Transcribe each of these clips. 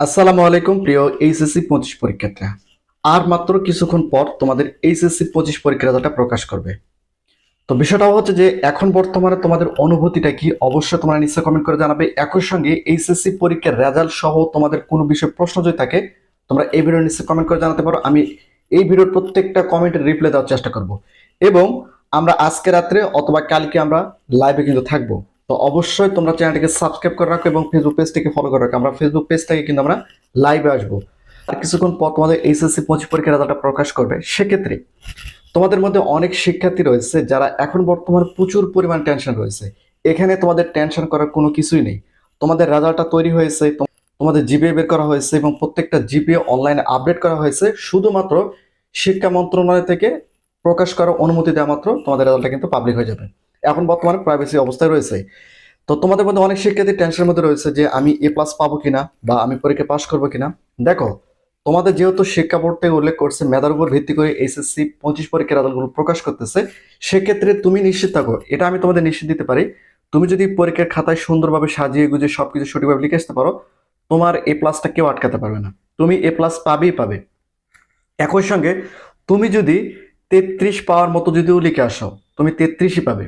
আসসালামু আলাইকুম, প্রিয় এইচএসসি পঁচিশ পরীক্ষার্থীরা। আর মাত্র কিছুক্ষণ পর তোমাদের এইচএসসি পঁচিশ পরীক্ষার রেজাল্টটা প্রকাশ করবে। তো বিষয়টা হচ্ছে যে, এখন বর্তমানে তোমাদের অনুভূতিটা কি? অবশ্যই তোমরা নিশ্চয় কমেন্ট করে জানাবে। একই সঙ্গে এইচএসসি পরীক্ষার রেজাল্ট সহ তোমাদের কোনো বিষয়ে প্রশ্ন যদি থাকে, তোমরা এই ভিডিও নিশ্চয় কমেন্ট করে জানাতে পারো। আমি এই ভিডিওর প্রত্যেকটা কমেন্টের রিপ্লাই দেওয়ার চেষ্টা করব। এবং আমরা আজকে রাত্রে অথবা কালকে আমরা লাইভে কিন্তু থাকব। তো অবশ্যই তোমরা চ্যানেলটিকে সাবস্ক্রাইব করে রাখো এবং ফেসবুক পেজটিকে ফলো করে রাখো। আমরা ফেসবুক পেজ থেকে কিন্তু আমরা লাইভে আসব। আর কিছুক্ষণ পর তোমাদের এইচএসসি পঁচিশ পরীক্ষার রেজাল্টটা প্রকাশ করবে। সেক্ষেত্রে তোমাদের মধ্যে অনেক শিক্ষার্থী রয়েছে যারা এখন বর্তমানে প্রচুর পরিমাণ টেনশন রয়েছে। এখানে তোমাদের টেনশন করার কোনো কিছুই নেই। তোমাদের রেজাল্টটা তৈরি হয়েছে তোমাদের জিপিএ বের করা হয়েছে এবং প্রত্যেকটা জিপিএ অনলাইনে আপডেট করা হয়েছে। শুধুমাত্র শিক্ষা মন্ত্রণালয় থেকে প্রকাশ করার অনুমতি দেওয়া মাত্র তোমাদের রেজাল্টটা কিন্তু পাবলিক হয়ে যাবে। এখন বর্তমানে প্রাইভেসি অবস্থায় রয়েছে। তো তোমাদের মধ্যে অনেক শিক্ষার্থী টেনশনের মধ্যে রয়েছে যে আমি এ প্লাস পাবো কিনা বা আমি পরীক্ষা পাশ করব কিনা। দেখো, তোমাদের যেহেতু শিক্ষা বোর্ড থেকে উল্লেখ করছে মেধার উপর ভিত্তি করে এইচএসসি পঁচিশ পরীক্ষার রেজাল্টগুলো প্রকাশ করতেছে, সেক্ষেত্রে তুমি নিশ্চিত থাকো, এটা আমি তোমাদের নিশ্চিত দিতে পারি, তুমি যদি পরীক্ষার খাতায় সুন্দরভাবে সাজিয়ে গুজিয়ে সবকিছু সঠিকভাবে লিখে আসতে পারো, তোমার এ প্লাসটা কেউ আটকাতে পারবে না। তুমি এ প্লাস পাবেই পাবে। একই সঙ্গে তুমি যদি তেত্রিশ পাওয়ার মতো যদিও লিখে আসো, তুমি তেত্রিশই পাবে।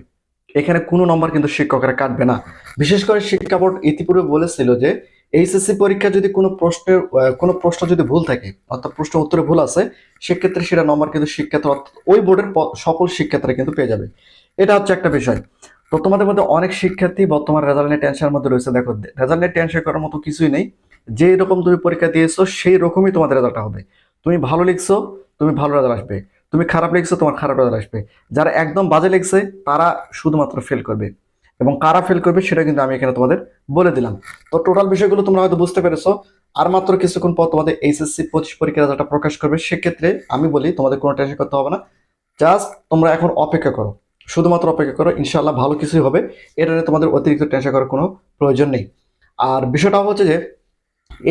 এখানে কোনো নম্বর কিন্তু শিক্ষকরা কাটবে না। বিশেষ করে শিক্ষা বোর্ড ইতিপূর্বে বলেছিল যে, এইচএসসি পরীক্ষা যদি কোনো প্রশ্নের কোনো প্রশ্ন যদি ভুল থাকে, অর্থাৎ প্রশ্ন উত্তরে ভুল আছে, সেক্ষেত্রে সেটা নম্বর কিন্তু শিক্ষার্থী, অর্থাৎ ওই বোর্ডের সকল শিক্ষার্থীরা কিন্তু পেয়ে যাবে। এটা হচ্ছে একটা বিষয়। তো তোমাদের মধ্যে অনেক শিক্ষার্থী বর্তমান রেজাল্ট নিয়ে টেনশনের মধ্যে রয়েছে। দেখো রেজাল্ট নিয়ে টেনশন করার মতো কিছুই নেই। যে রকম তুমি পরীক্ষা দিয়েছ, সেই রকমই তোমাদের রেজাল্টটা হবে। তুমি ভালো লিখছো, তুমি ভালো রেজাল্ট আসবে। তুমি খারাপ লিখছো তোমার খারাপ রেজাল্ট আসবে। যারা একদম বাজে লিখছে তারা শুধুমাত্র ফেল করবে। এবং কারা ফেল করবে, সেটা কিন্তু আমি এখানে তোমাদের বলে দিলাম। তো টোটাল বিষয়গুলো তোমরা হয়তো বুঝতে পেরেছ। আর মাত্র কিছুক্ষণ পর তোমাদের এইচএসসি পঁচিশ পরীক্ষার রেজাল্টটা প্রকাশ করবে। সেক্ষেত্রে আমি বলি, তোমাদের কোনো টেনশন করতে হবে না। জাস্ট তোমরা এখন অপেক্ষা করো। শুধুমাত্র অপেক্ষা করো ইনশাল্লাহ ভালো কিছুই হবে। এটা তোমাদের অতিরিক্ত টেনশন করার কোনো প্রয়োজন নেই। আর বিষয়টা হচ্ছে যে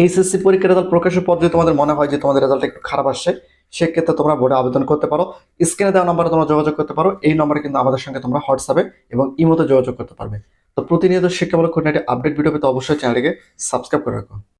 এইচএসসি পরীক্ষার রেজাল্ট প্রকাশের পর যদি তোমাদের মনে হয় যে তোমাদের রেজাল্ট একটু খারাপ আসছে সেক্ষেত্রে তোমরা বোর্ডে আবেদন করতে পারো। স্ক্রিনে দেওয়া নম্বরে তোমরা যোগাযোগ করতে পারো। এই নম্বরে কিন্তু আমাদের সঙ্গে তোমরা হোয়াটসঅ্যাপে এবং ইমোতে যোগাযোগ করতে পারবে। তো প্রতিনিয়ত শিক্ষামূলক খুঁটিনাটি আপডেট ভিডিও পেতে অবশ্যই চ্যানেলটিকে সাবস্ক্রাইব করে রাখো।